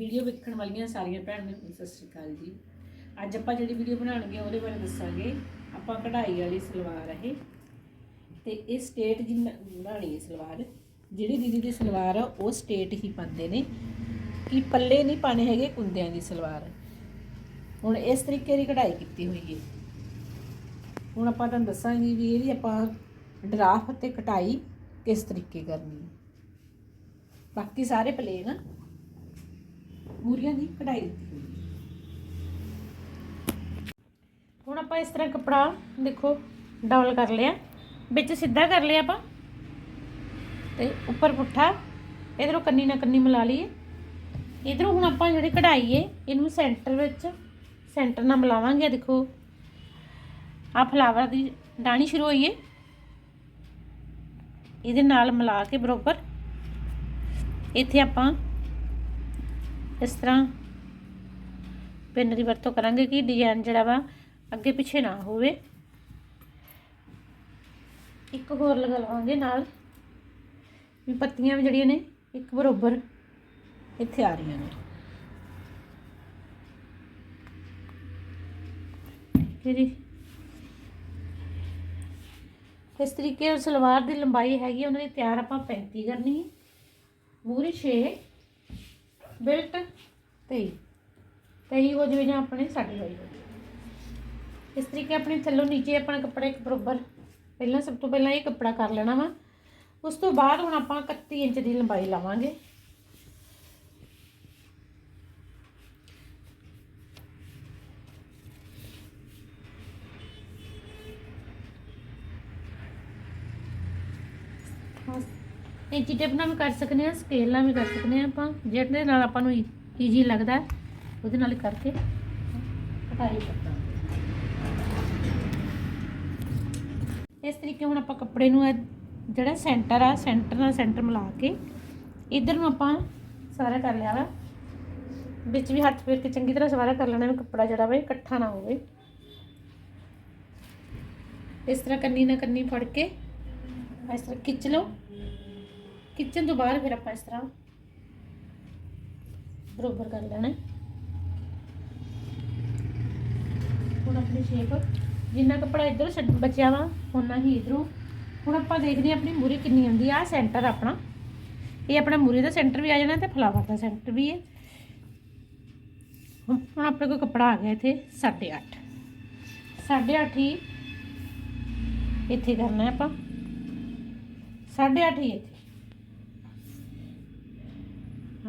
Video ਵੇਖਣ ਵਾਲੀਆਂ ਸਾਰੀਆਂ ਭੈਣਾਂ ਨੂੰ ਸਤਿ ਸ਼੍ਰੀ ਅਕਾਲ ਜੀ। ਅੱਜ ਆਪਾਂ ਜਿਹੜੀ ਵੀਡੀਓ ਬਣਾਉਣਗੇ ਉਹਦੇ ਬਾਰੇ ਦੱਸਾਂਗੇ। ਆਪਾਂ ਕਢਾਈ ਵਾਲੀ ਸਲਵਾਰ ਇਹ। ਤੇ ਇਹ ਸਟੇਟ ਜੀ ਨ- ਬਣਾਉਣੀ ਹੈ ਸਲਵਾਰ। ਜਿਹੜੀ ਦੀਦੀ ਦੀ ਸਲਵਾਰ ਆ, ਉਹ ਸਟੇਟ ਹੀ ਪਾਉਂਦੇ ਨੇ। ਕਿ ਪੱਲੇ ਨਹੀਂ ਪਾਣੇ ਹੈਗੇ ਕੁੰਦਿਆਂ ਦੀ ਸਲਵਾਰ। ਹੁਣ ਇਸ ਤਰੀਕੇ ਦੀ ਕਢਾਈ ਕੀਤੀ ਹੋਈ ਹੈ। ਹੁਣ ਆਪਾਂ ਤੁਹਾਨੂੰ ਦੱਸਾਂਗੇ ਵੀ ਇਹਦੀ ਆਪਾਂ ਡਰਾਫਟ ਤੇ ਕਟਾਈ ਕਿਸ ਤਰੀਕੇ ਕਰਨੀ ਹੈ। ਬਾਕੀ ਸਾਰੇ ਪਲੇਨ ਆ। ਮੂਰੀਆਂ ਦੀ ਕਢਾਈ ਦਿੱਤੀ ਹੋਈ ਹੈ। ਹੁਣ ਆਪਾਂ ਇਸ ਤਰ੍ਹਾਂ ਕਪੜਾ ਦੇਖੋ, ਡਬਲ ਕਰ ਲਿਆ। ਵਿੱਚ ਸਿੱਧਾ ਕਰ ਲਿਆ ਆਪਾਂ। ਤੇ ਉੱਪਰ ਪੁੱਠਾ, ਇਧਰੋਂ ਕੰਨੀ ਨਾਲ ਕੰਨੀ ਮਿਲਾ ਲਈਏ। ਇਧਰੋਂ ਹੁਣ ਆਪਾਂ ਜਿਹੜੀ ਕਢਾਈ ਏ, ਇਹਨੂੰ ਸੈਂਟਰ ਵਿੱਚ, ਸੈਂਟਰ ਨਾਲ ਮਿਲਾਵਾਂਗੇ ਦੇਖੋ। ਆ ਫਲਾਵਰ ਦੀ ਡਾਣੀ ਸ਼ੁਰੂ ਹੋਈ ਏ। ਇਹਦੇ ਨਾਲ ਮਿਲਾ ਕੇ ਬਰੋਬਰ, ਇੱਥੇ ਆਪਾਂ ਇਸ ਤਰ੍ਹਾਂ ਪਿੰਨ ਦੀ ਵਰਤੋਂ ਕਰਾਂਗੇ ਕਿ ਡਿਜ਼ਾਈਨ ਜਿਹੜਾ ਵਾ ਅੱਗੇ ਪਿੱਛੇ ਨਾ ਹੋਵੇ। ਇੱਕ ਹੋਰ ਲਗਾ ਲਵਾਂਗੇ ਨਾਲ। ਵੀ ਪੱਤੀਆਂ ਵੀ ਜਿਹੜੀਆਂ ਨੇ, ਇੱਕ ਬਰੋਬਰ ਇੱਥੇ ਆ ਰਹੀਆਂ ਨੇ। ਫਿਰ ਇਸ ਤਰੀਕੇ ਨਾਲ ਸਲਵਾਰ ਦੀ ਲੰਬਾਈ ਹੈਗੀ ਉਹਨਾਂ ਦੀ ਤਿਆਰ ਆਪਾਂ 35 ਕਰਨੀ ਹੈ। ਮੂਰੀ 6 ਬਿਲਟ 23 23 ਹੋ ਜਾਵੇ ਜਾਂ ਆਪਣੇ 2.5 ਹੋ ਜਾਵੇ ਇਸ ਤਰੀਕੇ ਆਪਣੇ ਥੱਲੋਂ ਨੀਚੇ ਆਪਣਾ ਕੱਪੜਾ ਇੱਕ ਬਰੋਬਰ। ਪਹਿਲਾਂ ਸਭ ਤੋਂ ਪਹਿਲਾਂ ਇਹ ਕੱਪੜਾ ਕਰ ਲੈਣਾ ਵਾ। ਉਸ ਤੋਂ ਬਾਅਦ ਹੁਣ ਆਪਾਂ 31 ਇੰਚ ਦੀ ਲੰਬਾਈ ਲਾਵਾਂਗੇ। ਇੰਚੀ ਟੇਪ ਨਾਲ ਵੀ ਕਰ ਸਕਨੇ ਆ ਸਕੇਲ ਨਾਲ ਵੀ ਕਰ ਸਕਨੇ ਆ ਆਪਾਂ, ਜਿਹਦੇ ਨਾਲ ਆਪਾਂ ਨੂੰ e-, ਈਜੀ ਲੱਗਦਾ ਉਹਦੇ ਨਾਲ ਕਰਕੇ ਕਟਾਈ ਕਰਦਾ ਇਸ ਤਰੀਕੇ ਹੁਣ ਆਪਾਂ ਕੱਪੜੇ ਨੂੰ ਇਹ ਜਿਹੜਾ ਸੈਂਟਰ ਆ ਸੈਂਟਰ ਨਾਲ ਸੈਂਟਰ ਮਿਲਾ ਕੇ ਇਧਰ ਨੂੰ ਆਪਾਂ ਸਾਰਾ ਕਰ ਲਿਆ ਵਾ। ਵਿੱਚ ਵੀ ਹੱਥ ਫੇਰ ਕੇ ਚੰਗੀ ਤਰ੍ਹਾਂ ਸਵਾਰਾ ਕਰ ਲੈਣਾ ਵੀ ਕੱਪੜਾ ਜਿਹੜਾ ਵਾ ਇਕੱਠਾ ਨਾ ਹੋਵੇ। ਇਸ ਤਰ੍ਹਾਂ ਕੰਨੀ ਨਾਲ ਕੰਨੀ ਫੜ ਕੇ ਇਸ ਤਰ੍ਹਾਂ ਖਿੱਚ ਲਓ। ਕਿਚਨ ਤੋਂ ਬਾਅਦ ਫਿਰ ਆਪਾਂ ਇਸ ਤਰ੍ਹਾਂ ਬਰੋਬਰ ਕਰ ਲੈਣਾ ਹੁਣ ਆਪਣੀ ਸ਼ੇਪ ਜਿੰਨਾ ਕੱਪੜਾ ਇੱਧਰ ਛੱਡ ਬਚਿਆ ਵਾ ਉਨਾ ਹੀ ਇਧਰੋਂ। ਹੁਣ ਆਪਾਂ ਦੇਖਦੇ ਹਾਂ ਆਪਣੀ ਮੂਰੀ ਕਿੰਨੀ ਆਉਂਦੀ ਆ, ਆਹ ਸੈਂਟਰ ਆਪਣਾ। ਇਹ ਆਪਣਾ ਮੂਰੀ ਦਾ ਸੈਂਟਰ ਵੀ ਆ ਜਾਣਾ ਤੇ ਫਲਾਵਰ ਦਾ ਸੈਂਟਰ ਵੀ ਹੈ। ਹੁਣ ਆਪਣੇ ਕੋਲ ਕੱਪੜਾ ਆ ਗਿਆ ਇੱਥੇ 8.5 8.5 ਹੀ ਇੱਥੇ ਕਰਨਾ ਹੈ ਆਪਾਂ। 8.5 ਹੀ ਇੱਥੇ।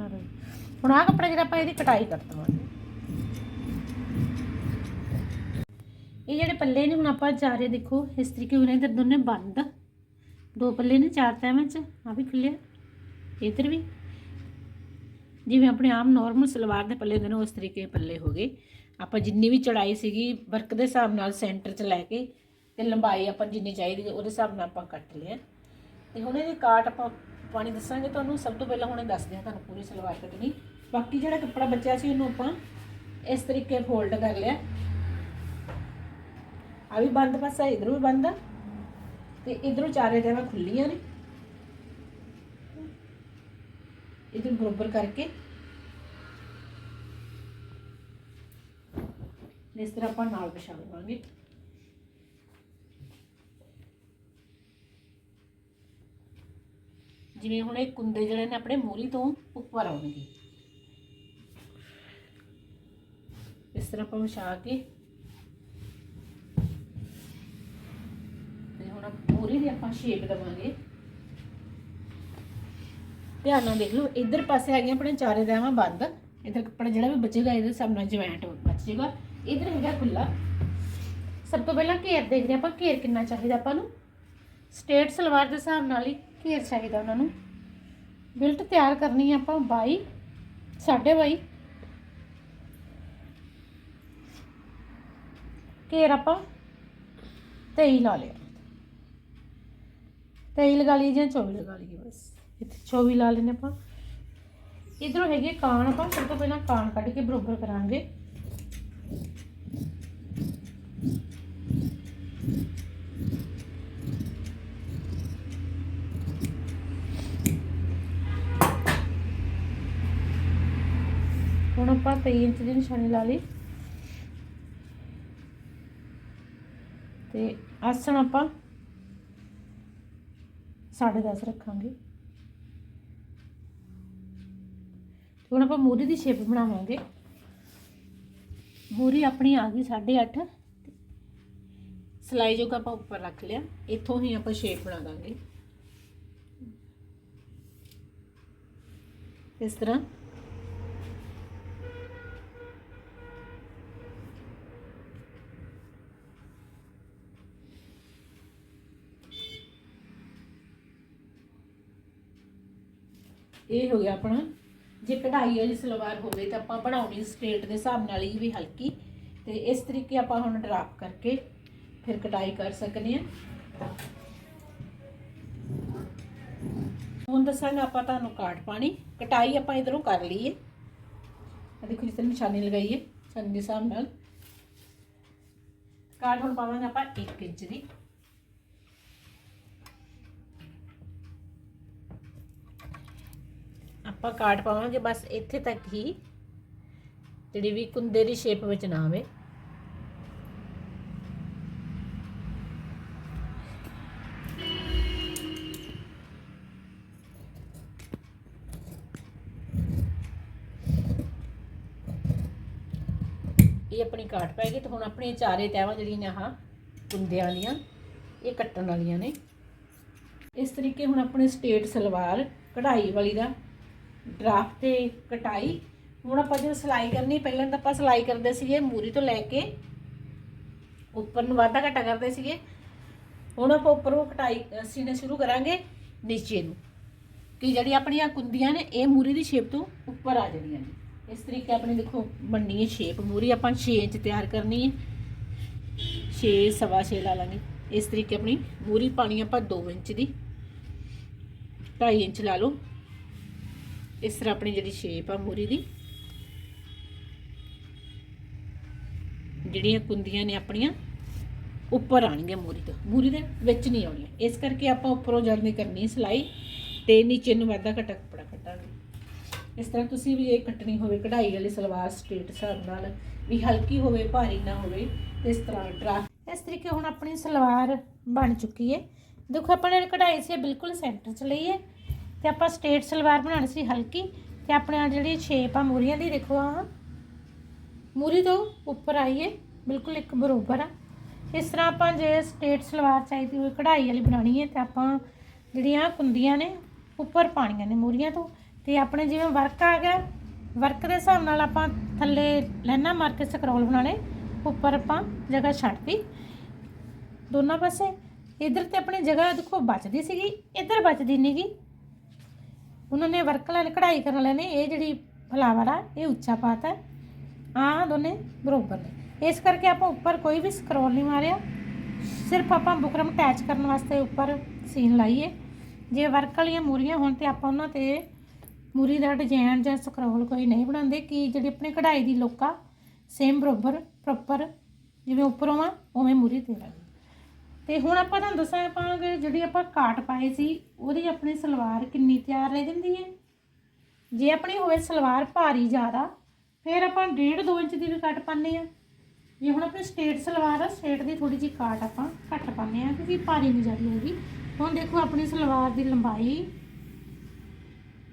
ਹੁਣ ਆਹ ਕੱਪੜਾ ਜਿਹੜਾ ਆਪਾਂ ਇਹਦੀ ਕਟਾਈ ਕਰ ਦਵਾਂਗੇ ਇਹ ਜਿਹੜੇ ਪੱਲੇ ਨੇ ਹੁਣ ਆਪਾਂ ਚਾਰੇ ਦੇਖੋ, ਇਸ ਤਰੀਕੇ ਹੋਣੇ ਇਧਰ ਦੋਨੇ ਬੰਦ। ਦੋ ਪੱਲੇ ਨੇ ਚਾਰ ਤੈਵਾਂ ਚ ਆ ਵੀ ਖੁੱਲਿਆ ਇਧਰ ਵੀ। ਜਿਵੇਂ ਆਪਣੇ ਆਮ ਨਾਰਮਲ ਸਲਵਾਰ ਦੇ ਪੱਲੇ ਹੁੰਦੇ ਨੇ, ਉਸ ਤਰੀਕੇ ਪੱਲੇ ਹੋ ਗਏ। ਆਪਾਂ ਜਿੰਨੀ ਵੀ ਚੜਾਈ ਸੀਗੀ ਵਰਕ ਦੇ ਹਿਸਾਬ ਨਾਲ ਸੈਂਟਰ 'ਚ ਲੈ ਕੇ ਤੇ ਲੰਬਾਈ ਆਪਾਂ ਜਿੰਨੀ ਚਾਹੀਦੀ ਹੈ ਉਹਦੇ ਹਿਸਾਬ ਨਾਲ ਆਪਾਂ ਕੱਟ ਲਿਆ। ਤੇ ਹੁਣ ਇਹਦੀ ਕਾਟ ਆਪਾਂ ਪਾਣੀ ਦੱਸਾਂਗੇ ਤੁਹਾਨੂੰ, ਸਭ ਤੋਂ ਪਹਿਲਾਂ ਹੁਣੇ ਦੱਸਦੇ ਹਾਂ ਤੁਹਾਨੂੰ ਪੂਰੀ ਸਲਵਾਰ ਕੱਟਣੀ ਬਾਕੀ ਜਿਹੜਾ ਕੱਪੜਾ ਬਚਿਆ ਸੀ, ਉਹਨੂੰ ਆਪਾਂ ਇਸ ਤਰੀਕੇ ਫੋਲਡ ਕਰ ਲਿਆ। ਆ ਵੀ ਬੰਦ ਪਾਸਾ, ਇਧਰੋਂ ਵੀ ਬੰਦ ਆ। ਤੇ ਇਧਰੋਂ ਚਾਰੇ ਤੈਵਾਂ ਖੁੱਲੀਆਂ ਨੇ। ਇਧਰ ਬਰੋਬਰ ਕਰਕੇ। ਇਸ ਤਰ੍ਹਾਂ ਆਪਾਂ ਨਾਲ ਪਛਾਣ ਲਵਾਂਗੇ। ਜਿਵੇਂ ਹੁਣ ਇਹ ਕੁੰਦੇ ਜਿਹੜੇ ਨੇ ਆਪਣੇ ਮੂਰੀ ਤੋਂ ਉੱਪਰ ਆਉਣਗੇ। ਇਸ ਤਰ੍ਹਾਂ ਆਪਾਂ ਵਿਛਾ ਕੇ ਤੇ ਹੁਣ ਮੂਰੀ ਦੀ ਆਪਾਂ ਸ਼ੇਪ ਦੇਵਾਂਗੇ। ਧਿਆਨ ਨਾਲ ਦੇਖ ਲਓ, ਇਧਰ ਪਾਸੇ ਹੈਗੇ ਆਪਣੇ ਚਾਰੇ ਦਾਵਾਂ ਬੰਦ। ਇਧਰ ਕੱਪੜਾ ਜਿਹੜਾ ਵੀ ਬਚੇਗਾ, ਇਹਦੇ ਹਿਸਾਬ ਨਾਲ ਜੁਆਇੰਟ ਬਚੇਗਾ। ਜਾਏਗਾ ਇਧਰ ਹੈਗਾ ਖੁੱਲਾ ਸਭ ਤੋਂ ਪਹਿਲਾਂ ਘੇਰ ਦੇਖਦੇ ਹਾਂ ਆਪਾਂ, ਘੇਰ ਕਿੰਨਾ ਚਾਹੀਦਾ ਆਪਾਂ ਨੂੰ। ਸਟੇਟ ਸਲਵਾਰ ਦੇ ਹਿਸਾਬ ਨਾਲ ਹੀ ਘੇਰ ਚਾਹੀਦਾ ਉਹਨਾਂ ਨੂੰ। ਬਿਲਟ ਤਿਆਰ ਕਰਨੀ ਹੈ ਆਪਾਂ 22 22 ਘੇਰ ਆਪਾਂ 23 ਲਾ ਲਿਆ। 23 ਲਗਾ ਲਈ ਜਾਂ 24 ਲਗਾ ਲਈਏ ਬਸ। ਇੱਥੇ 24 ਲਾ ਲੈਨੇ ਆਪਾਂ। ਇਧਰੋਂ ਹੈਗੇ ਕਾਨ ਆਪਾਂ ਸਭ ਤੋਂ ਪਹਿਲਾਂ ਕਾਨ ਕੱਢ ਕੇ ਬਰੋਬਰ ਕਰਾਂਗੇ। ਹੁਣ ਆਪਾਂ 23 ਇੰਚ ਦੀ ਨਿਸ਼ਾਨੀ ਲਾ ਲਈ। ਤੇ ਆਸਣ ਆਪਾਂ 10.5 ਰੱਖਾਂਗੇ। ਹੁਣ ਆਪਾਂ ਮੂਰੀ ਦੀ ਸ਼ੇਪ ਬਣਾਵਾਂਗੇ। ਮੂਰੀ ਆਪਣੀ ਆ ਗਈ 8.5 ਸਲਾਈ ਜੋ ਕਿ ਆਪਾਂ ਉੱਪਰ ਰੱਖ ਲਿਆ। ਇੱਥੋਂ ਹੀ ਆਪਾਂ ਸ਼ੇਪ ਬਣਾ ਦਾਂਗੇ। ਇਸ ਤਰ੍ਹਾਂ ਇਹ ਹੋ ਗਿਆ ਆਪਣਾ। ਜੇ ਕਢਾਈ ਵਾਲੀ ਸਲਵਾਰ ਹੋਵੇ ਤਾਂ ਆਪਾਂ ਬਣਾਉਣੀ ਸਟੇਟ ਦੇ ਹਿਸਾਬ ਨਾਲ ਹੀ ਵੀ ਹਲਕੀ। ਤੇ ਇਸ ਤਰੀਕੇ ਆਪਾਂ ਹੁਣ ਡਰਾਪ ਕਰਕੇ ਫਿਰ ਕਟਾਈ ਕਰ ਸਕਦੇ ਹਾਂ। ਹੁਣ ਦੱਸਾਂਗਾ ਆਪਾਂ ਤੁਹਾਨੂੰ ਕਾਟ ਪਾਣੀ। ਕਟਾਈ ਆਪਾਂ ਇਧਰੋਂ ਕਰ ਲਈਏ। ਆ ਦੇਖੋ ਜਿਸ ਤਰ੍ਹਾਂ ਨਿਸ਼ਾਨੀ ਲਗਾਈਏ ਸੰਨ ਦੇ ਹਿਸਾਬ ਨਾਲ। ਕਾਟ ਹੁਣ ਪਾਵਾਂਗੇ ਆਪਾਂ 1 ਇੰਚ ਦੀ। ਆਪਾਂ ਕਾਟ ਪਾਵਾਂਗੇ, ਬਸ ਇੱਥੇ ਤੱਕ ਹੀ ਜਿਹੜੀ ਵੀ ਕੁੰਦੇ ਦੀ ਸ਼ੇਪ ਵਿੱਚ ਨਾ ਆਵੇ। ਇਹ ਆਪਣੀ ਕਾਟ ਪੈ ਗਈ ਤੇ ਹੁਣ ਆਪਣੀਆਂ ਚਾਰੇ ਤੈਵਾਂ ਜਿਹੜੀਆਂ ਨੇ ਆਹ ਕੁੰਦਿਆਂ ਵਾਲੀਆਂ ਇਹ ਕੱਟਣ ਵਾਲੀਆਂ ਨੇ। ਇਸ ਤਰੀਕੇ ਹੁਣ ਆਪਣੇ ਸਟੇਟ ਸਲਵਾਰ ਕਢਾਈ ਵਾਲੀ ਦਾ ਡਰਾਫਟ ਤੇ ਕਟਾਈ। ਹੁਣ ਆਪਾਂ ਜਦੋਂ ਸਿਲਾਈ ਕਰਨੀ, ਪਹਿਲਾਂ ਤਾਂ ਆਪਾਂ ਸਿਲਾਈ ਕਰਦੇ ਸੀਗੇ ਮੂਰੀ ਤੋਂ ਲੈ ਕੇ, ਉੱਪਰ ਨੂੰ ਵਾਧਾ ਘਟਾ ਕਰਦੇ ਸੀਗੇ। ਹੁਣ ਆਪਾਂ ਉੱਪਰੋਂ ਕਟਾਈ ਸੀਨੇ ਸ਼ੁਰੂ ਕਰਾਂਗੇ ਨੀਚੇ ਨੂੰ। ਕਿ ਜਿਹੜੀ ਆਪਣੀਆਂ ਕੁੰਦੀਆਂ ਨੇ, ਇਹ ਮੂਰੀ ਦੀ ਸ਼ੇਪ ਤੋਂ ਉੱਪਰ ਆ ਜਾਣੀਆਂ ਨੇ। ਇਸ ਤਰੀਕੇ ਆਪਣੀ ਦੇਖੋ, ਬਣਨੀ ਹੈ ਸ਼ੇਪ ਮੂਰੀ ਆਪਾਂ 6 ਇੰਚ ਤਿਆਰ ਕਰਨੀ ਹੈ। 6 ਸਵਾ 6 ਲਾ ਲਾਂਗੇ। ਇਸ ਤਰੀਕੇ ਆਪਣੀ ਮੂਰੀ ਪਾਣੀ ਆਪਾਂ 2 ਇੰਚ ਦੀ। 2.5 ਇੰਚ ਲਾ ਲਓ। ਇਸ ਤਰ੍ਹਾਂ ਆਪਣੀ ਜਿਹੜੀ ਸ਼ੇਪ ਆ ਮੂਰੀ ਦੀ। ਜਿਹੜੀਆਂ ਕੁੰਦੀਆਂ ਨੇ ਆਪਣੀਆਂ, ਉੱਪਰ ਆਣਗੀਆਂ ਮੂਰੀ ਤੋਂ। ਮੂਰੀ ਦੇ ਵਿੱਚ ਨਹੀਂ ਆਉਣੀਆਂ। ਇਸ ਕਰਕੇ ਆਪਾਂ ਉੱਪਰੋਂ ਜੜਨੀ ਕਰਨੀ ਸਿਲਾਈ ਤੇ ਨੀਚੇ ਨੂੰ ਵਾਧਾ ਘਟਾ ਕੱਪੜਾ ਕੱਟਾਂਗੇ ਇਸ ਤਰ੍ਹਾਂ ਤੁਸੀਂ ਵੀ ਇਹ ਕੱਟਣੀ ਹੋਵੇ, ਕਢਾਈ ਵਾਲੀ ਸਲਵਾਰ ਸਟ੍ਰੇਟ ਹਿਸਾਬ ਨਾਲ, ਵੀ ਹਲਕੀ ਹੋਵੇ, ਭਾਰੀ ਨਾ ਹੋਵੇ, ਤੇ ਇਸ ਤਰ੍ਹਾਂ ਡਰਾ ਇਸ ਤਰੀਕੇ ਹੁਣ ਆਪਣੀ ਸਲਵਾਰ ਬਣ ਚੁੱਕੀ ਹੈ। ਦੇਖੋ, ਆਪਾਂ ਨੇ ਕਢਾਈ ਸੀ ਬਿਲਕੁਲ ਸੈਂਟਰ 'ਚ ਲਈ ਹੈ। ਤੇ ਆਪਾਂ ਸਟੇਟ ਸਲਵਾਰ ਬਣਾਉਣੀ ਸੀ ਹਲਕੀ ਤੇ ਆਪਣੇ ਜਿਹੜੀ ਸ਼ੇਪ ਆ ਮੂਰੀਆਂ ਦੀ ਦੇਖੋ ਆ ਮੂਰੀ ਤੋਂ ਉੱਪਰ ਆਈਏ, ਬਿਲਕੁਲ ਇੱਕ ਬਰੋਬਰ ਆ। ਇਸ ਤਰ੍ਹਾਂ ਆਪਾਂ ਜੇ ਸਟੇਟ ਸਲਵਾਰ ਚਾਹੀਦੀ ਹੋਵੇ ਕਢਾਈ ਵਾਲੀ ਬਣਾਉਣੀ ਹੈ ਤੇ ਆਪਾਂ ਜਿਹੜੀਆਂ ਕੁੰਦੀਆਂ ਨੇ, ਉੱਪਰ ਪਾਣੀਆਂ ਨੇ ਮੂਰੀਆਂ ਤੋਂ। ਤੇ ਆਪਣੇ ਜਿਵੇਂ ਵਰਕ ਆ ਗਿਆ, ਵਰਕ ਦੇ ਹਿਸਾਬ ਨਾਲ ਆਪਾਂ ਥੱਲੇ ਲੈਣਾ ਮਾਰ ਕੇ ਸਕਰੋਲ ਬਣਾਣੇ ਉੱਪਰ ਆਪਾਂ ਜਗ੍ਹਾ ਛੱਡਤੀ। ਦੋਨਾਂ ਪਾਸੇ, ਇਧਰ ਤੇ ਆਪਣੀ ਜਗ੍ਹਾ ਦੇਖੋ ਬਚਦੀ ਸੀਗੀ, ਇਧਰ ਬਚਦੀ ਨਹੀਂਗੀ ਉਹਨਾਂ ਨੇ ਵਰਕ ਲਾਈਨ ਕਢਾਈ ਕਰਨ ਵਾਲੇ ਨੇ ਇਹ ਜਿਹੜੀ ਫਲਾਵਰ ਆ, ਇਹ ਉੱਚਾ ਪਾਤਾ ਆ ਦੋਨੇ ਬਰੋਬਰ ਨੇ। ਇਸ ਕਰਕੇ ਆਪਾਂ ਉੱਪਰ ਕੋਈ ਵੀ ਸਕਰੋਲ ਨਹੀਂ ਮਾਰਿਆ। ਸਿਰਫ ਆਪਾਂ ਬੁਕਰਮ ਅਟੈਚ ਕਰਨ ਵਾਸਤੇ ਉੱਪਰ ਸੀਨ ਲਾਈਏ। ਜੇ ਵਰਕ ਵਾਲੀਆਂ ਮੂਰੀਆਂ ਹੋਣ ਤੇ ਆਪਾਂ ਉਹਨਾਂ ਤੇ ਮੂਰੀ ਦਾ ਡਿਜ਼ਾਈਨ ਜਾਂ ਸਕਰੋਲ ਕੋਈ ਨਹੀਂ ਬਣਾਉਂਦੇ, ਕਿ ਜਿਹੜੀ ਆਪਣੀ ਕਢਾਈ ਦੀ ਲੁੱਕ ਆ ਸੇਮ ਬਰੋਬਰ ਪ੍ਰੋਪਰ ਜਿਵੇਂ ਉੱਪਰੋਂ ਆ, ਉਵੇਂ ਮੂਰੀ ਤੇ ਲਾਂਗੇ ਤੇ ਹੁਣ ਆਪਾਂ ਤੁਹਾਨੂੰ ਦੱਸਾਂ ਆਪਾਂ ਕਿ ਜਿਹੜੀ ਆਪਾਂ ਕਾਟ ਪਾਏ ਸੀ, ਉਹਦੀ ਆਪਣੀ ਸਲਵਾਰ ਕਿੰਨੀ ਤਿਆਰ ਰਹਿ ਜਾਂਦੀ ਹੈ। ਜੇ ਆਪਣੀ ਹੋਵੇ ਸਲਵਾਰ ਭਾਰੀ ਜ਼ਿਆਦਾ, ਫਿਰ ਆਪਾਂ 1.5 2 ਇੰਚ ਦੀ ਵੀ ਕੱਟ ਪਾਉਂਦੇ ਆ ਜੇ ਹੁਣ ਆਪਣੀ ਸਟੇਟ ਸਲਵਾਰ ਆ, ਸਟੇਟ ਦੀ ਥੋੜੀ ਜਿਹੀ ਕਾਟ ਆਪਾਂ ਘੱਟ ਪਾਉਂਦੇ ਆ ਕਿਉਂਕਿ ਭਾਰੀ ਨਹੀਂ ਜ਼ਿਆਦਾ ਹੋਊਗੀ ਹੁਣ ਦੇਖੋ ਆਪਣੀ ਸਲਵਾਰ ਦੀ ਲੰਬਾਈ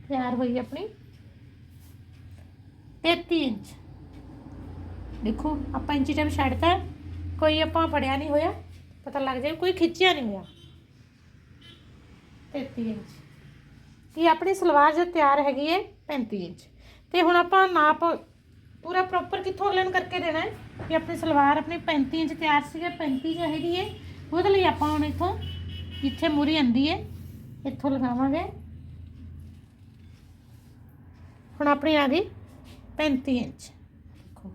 ਤਿਆਰ ਹੋਈ ਆਪਣੀ 33 ਇੰਚ। ਦੇਖੋ, ਆਪਾਂ ਇੰਚੀ ਟਾਈਮ ਛੱਡਤਾ, ਕੋਈ ਆਪਾਂ ਫੜਿਆ ਨਹੀਂ ਹੋਇਆ। ਪਤਾ ਲੱਗ ਜਾਏ ਕੋਈ ਖਿੱਚਿਆ ਨਹੀਂ ਹੋਇਆ 33 ਇੰਚ ਇਹ ਆਪਣੀ ਸਲਵਾਰ ਜੋ ਤਿਆਰ ਹੈਗੀ ਹੈ 35 ਇੰਚ ਤੇ ਹੁਣ ਆਪਾਂ ਨਾਪ ਪੂਰਾ ਪ੍ਰੋਪਰ ਕਿੱਥੋਂ ਲੈਣ ਕਰਕੇ ਦੇਣਾ ਹੈ ਕਿ ਆਪਣੀ ਸਲਵਾਰ ਆਪਣੀ 35 ਇੰਚ ਤਿਆਰ ਸੀਗਾ 35 ਚਾਹੀਦੀ ਹੈ ਉਹਦੇ ਲਈ ਆਪਾਂ ਹੁਣ ਇੱਥੋਂ ਜਿੱਥੇ ਮੂਰੀ ਆਂਦੀ ਹੈ ਇੱਥੋਂ ਲਗਾਵਾਂਗੇ ਹੁਣ ਆਪਣੀ ਆ ਗਈ 35 ਇੰਚ ਦੇਖੋ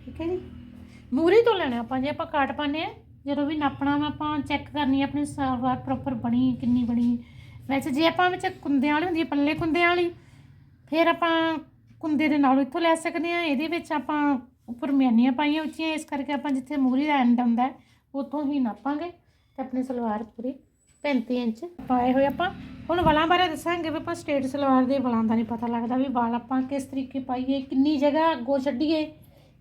ਠੀਕ ਹੈ ਜੀ ਮੂਰੀ ਤੋਂ ਲੈਣਾ ਆਪਾਂ, ਜੇ ਆਪਾਂ ਕਾਟ ਪਾਣੇ ਆ ਜਦੋਂ ਵੀ ਨਾਪਣਾ ਵਾ ਆਪਾਂ ਚੈੱਕ ਕਰਨੀ ਆਪਣੀ ਸਲਵਾਰ ਪ੍ਰੋਪਰ ਬਣੀ, ਕਿੰਨੀ ਬਣੀ। ਵੈਸੇ ਜੇ ਆਪਾਂ ਵਿੱਚ ਕੁੰਦਿਆਂ ਵਾਲੀ ਹੁੰਦੀ ਹੈ ਪੱਲੇ ਕੁੰਦਿਆਂ ਵਾਲੀ, ਫਿਰ ਆਪਾਂ ਕੁੰਦੇ ਦੇ ਨਾਲ ਇੱਥੋਂ ਲੈ ਸਕਦੇ ਆ ਇਹਦੇ ਵਿੱਚ ਆਪਾਂ ਉੱਪਰ ਮਿਆਨੀਆਂ ਪਾਈਆਂ ਉੱਚੀਆਂ, ਇਸ ਕਰਕੇ ਆਪਾਂ ਜਿੱਥੇ ਮੂਰੀ ਦਾ ਐਂਡ ਹੁੰਦਾ ਹੈ ਉੱਥੋਂ ਹੀ ਨਾਪਾਂਗੇ ਤੇ ਆਪਣੀ ਸਲਵਾਰ ਪੂਰੀ 35 ਇੰਚ ਪਾਏ ਹੋਏ ਆਪਾਂ। ਹੁਣ ਵਾਲਾਂ ਬਾਰੇ ਦੱਸਾਂਗੇ ਵੀ ਆਪਾਂ ਸਟੇਟ ਸਲਵਾਰ ਦੇ ਵਾਲਾਂ ਦਾ ਨਹੀਂ ਪਤਾ ਲੱਗਦਾ ਵੀ ਵਾਲ ਆਪਾਂ ਕਿਸ ਤਰੀਕੇ ਪਾਈਏ, ਕਿੰਨੀ ਜਗ੍ਹਾ ਅੱਗੋਂ ਛੱਡੀਏ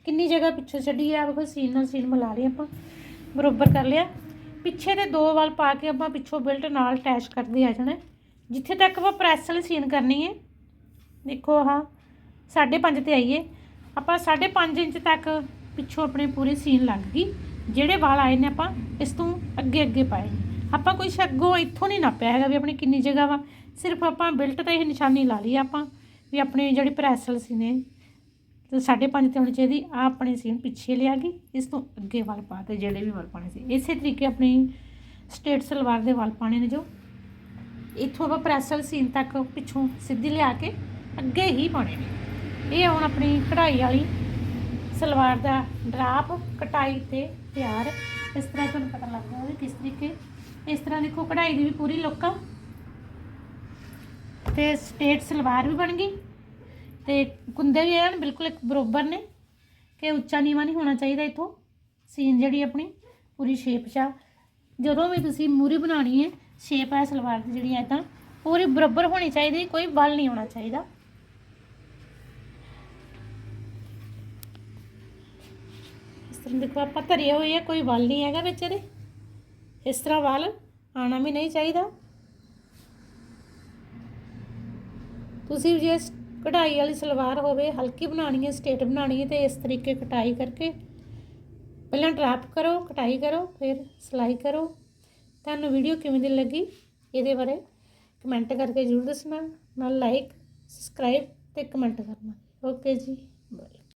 ਕਿੰਨੀ ਜਗ੍ਹਾ ਪਿੱਛੋਂ ਛੱਡੀਏ ਆ ਵੇਖੋ ਸੀਨ ਨਾਲ ਸੀਨ ਮਿਲਾ ਲਈ ਆਪਾਂ। ਬਰੋਬਰ ਕਰ ਲਿਆ। ਪਿੱਛੇ ਦੇ ਦੋ ਵਾਲ ਪਾ ਕੇ ਆਪਾਂ ਪਿੱਛੋਂ ਬਿਲਟ ਨਾਲ ਅਟੈਚ ਕਰਦੇ ਆ ਜਾਣਾ। ਜਿੱਥੇ ਤੱਕ ਆਪਾਂ ਪ੍ਰੈਸ ਵਾਲੀ ਸੀਨ ਕਰਨੀ ਹੈ ਦੇਖੋ ਆਹ 5.5 ਤੇ ਆਈਏ। ਆਪਾਂ 5.5 ਇੰਚ ਤੱਕ ਪਿੱਛੋਂ ਆਪਣੇ ਪੂਰੀ ਸੀਨ ਲੱਗ ਗਈ। ਜਿਹੜੇ ਵਾਲ ਆਏ ਨੇ ਆਪਾਂ, ਇਸ ਤੋਂ ਅੱਗੇ ਅੱਗੇ ਪਾਏ ਨੇ। ਆਪਾਂ ਕੋਈ ਅੱਗੋਂ ਇੱਥੋਂ ਨਹੀਂ ਨਾਪਿਆ ਹੈਗਾ ਵੀ ਆਪਣੀ ਕਿੰਨੀ ਜਗ੍ਹਾ ਵਾ। ਸਿਰਫ ਆਪਾਂ ਬਿਲਟ ਤੇ ਇਹ ਨਿਸ਼ਾਨੀ ਲਾ ਲਈ ਆਪਾਂ, ਵੀ ਆਪਣੀ ਜਿਹੜੀ ਪ੍ਰੈਸ ਵਾਲੀ ਸੀਨ ਹੈ ਤੇ 5.5 ਤੇ ਹੋਣੀ ਚਾਹੀਦੀ ਆ ਆਪਣੀ ਸੀਨ ਪਿੱਛੇ ਲਿਆ ਗਈ, ਇਸ ਤੋਂ ਅੱਗੇ ਵੱਲ ਪਾ ਤੇ ਜਿਹੜੇ ਵੀ ਵੱਲ ਪਾਣੇ ਸੀ। ਇਸੇ ਤਰੀਕੇ ਆਪਣੀ ਸਟੇਟ ਸਲਵਾਰ ਦੇ ਵੱਲ ਪਾਣੇ ਨੇ ਜੋ। ਇੱਥੋਂ ਆਪਾਂ ਪ੍ਰੈਸ ਸੀਨ ਤੱਕ ਪਿੱਛੋਂ ਸਿੱਧੀ ਲਿਆ ਕੇ ਅੱਗੇ ਹੀ ਪਾਉਣੇ ਨੇ। ਇਹ ਹੁਣ ਆਪਣੀ ਕਢਾਈ ਵਾਲੀ ਸਲਵਾਰ ਦਾ ਡਰਾਪ, ਕਟਾਈ ਤੇ ਤਿਆਰ। ਇਸ ਤਰ੍ਹਾਂ ਤੁਹਾਨੂੰ ਪਤਾ ਲੱਗ ਗਿਆ ਵੀ ਕਿਸ ਤਰੀਕੇ। ਇਸ ਤਰ੍ਹਾਂ ਦੇਖੋ ਕਢਾਈ ਦੀ ਵੀ ਪੂਰੀ ਲੁੱਕ ਆ। ਤੇ ਸਟੇਟ ਸਲਵਾਰ ਵੀ ਬਣ ਗਈ। ਤੇ ਕੁੰਦੇ ਵੀ ਐਨ ਬਿਲਕੁਲ ਇੱਕ ਬਰੋਬਰ ਨੇ, ਕਿ ਉੱਚਾ ਨੀਵਾ ਨਹੀਂ ਹੋਣਾ ਚਾਹੀਦਾ ਇਥੋਂ। ਸੀਨ ਜਿਹੜੀ ਆਪਣੀ, ਪੂਰੀ ਸ਼ੇਪ 'ਚ ਆ। ਜਦੋਂ ਵੀ ਤੁਸੀਂ ਮੂਰੀ ਬਣਾਉਣੀ ਹੈ ਸ਼ੇਪ ਹੈ, ਸਲਵਾਰ ਦੀ ਜਿਹੜੀ ਹੈ ਤਾਂ, ਪੂਰੀ ਬਰਾਬਰ ਹੋਣੀ ਚਾਹੀਦੀ, ਕੋਈ ਬਲ ਨਹੀਂ ਹੋਣਾ ਚਾਹੀਦਾ। ਇਸ ਤਰ੍ਹਾਂ ਦੇਖੋ, ਆਪਾਂ ਧਰੇ ਹੋਏ ਆ, ਕੋਈ ਬਲ ਨਹੀਂ ਹੈਗਾ ਵਿੱਚ ਇਹਦੇ। ਇਸ ਤਰ੍ਹਾਂ ਵਲ ਆਣਾ ਵੀ ਨਹੀਂ ਚਾਹੀਦਾ। ਤੁਸੀਂ ਜੇ ਕਢਾਈ ਵਾਲੀ ਸਲਵਾਰ ਹੋਵੇ, ਹਲਕੀ ਬਣਾਉਣੀ ਹੈ, ਸਟੇਟ ਬਣਾਉਣੀ ਹੈ ਤੇ ਇਸ ਤਰੀਕੇ ਕਟਾਈ ਕਰਕੇ ਪਹਿਲਾਂ ਡਰਾਪ ਕਰੋ, ਕਟਾਈ ਕਰੋ, ਫਿਰ ਸਿਲਾਈ ਕਰੋ। ਤੁਹਾਨੂੰ ਵੀਡੀਓ ਕਿਵੇਂ ਦੀ ਲੱਗੀ ਇਹਦੇ ਬਾਰੇ ਕਮੈਂਟ ਕਰਕੇ ਜ਼ਰੂਰ ਦੱਸਣਾ, ਨਾਲ ਲਾਈਕ ਸਬਸਕ੍ਰਾਈਬ ਤੇ ਕਮੈਂਟ ਕਰਨਾ। ਓਕੇ ਜੀ।